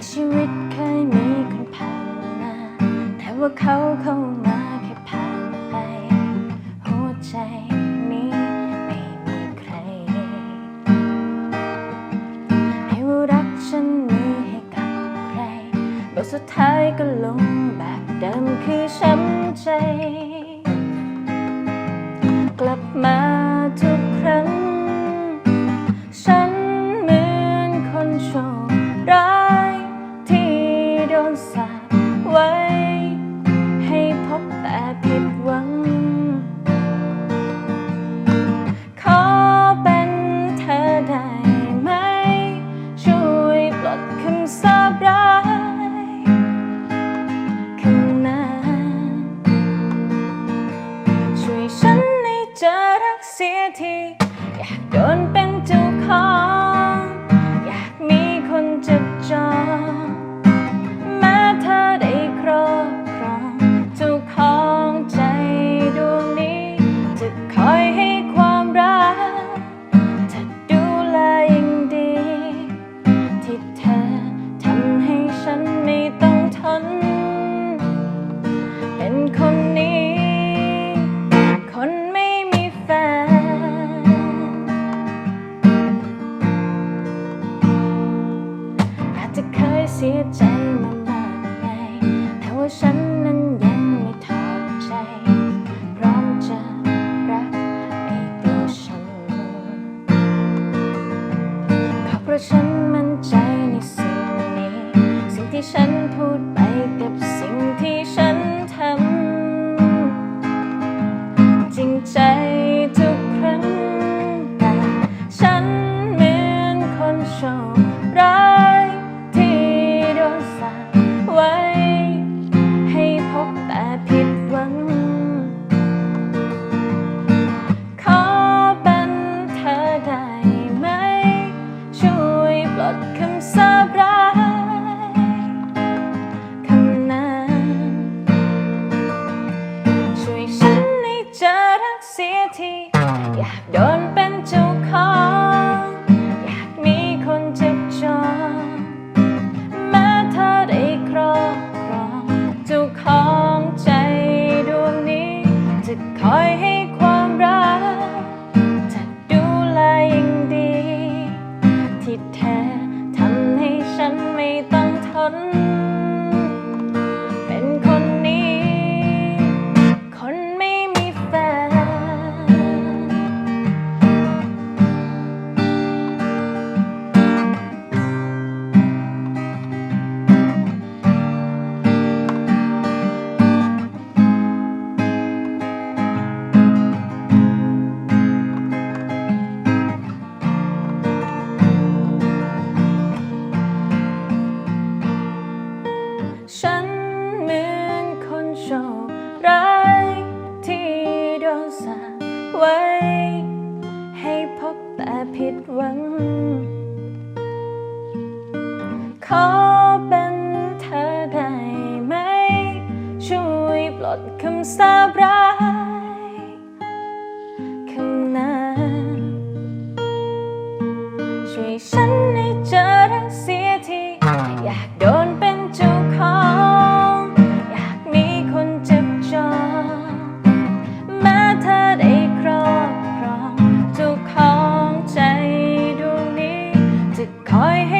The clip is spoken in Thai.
ากชีวิตเคยมีคนผ่านมา แต่ว่าเขาเข้ามาแค่ผ่านไป หัวใจนี้ไม่มีใคร ให้ว่ารักฉันนี้ให้กับใครบทสุดท้ายก็ลง จนเป็นเจ้าของ ฉันนั้นยังไม่ท้อใจ พร้อมจะรักไอ้ตัวฉันเพราะฉัน อยากโดนเป็นเจ้าของ อยากมีคนจับจอง แม้เธอได้ครอบครองเจ้าของใจดวงนี้ จะคอยให้ความรัก จะดูแลอย่างดี ที่แท้ทำให้ฉันไม่ต้องทน สาบร้ายคำนั้นช่วยฉันให้เจอรักเสียทีอยากโดนเป็นเจ้าของ อยากมีคนจับจองแม้เธอได้ครอบครองเจ้าของใจดวงนี้จะคอยให้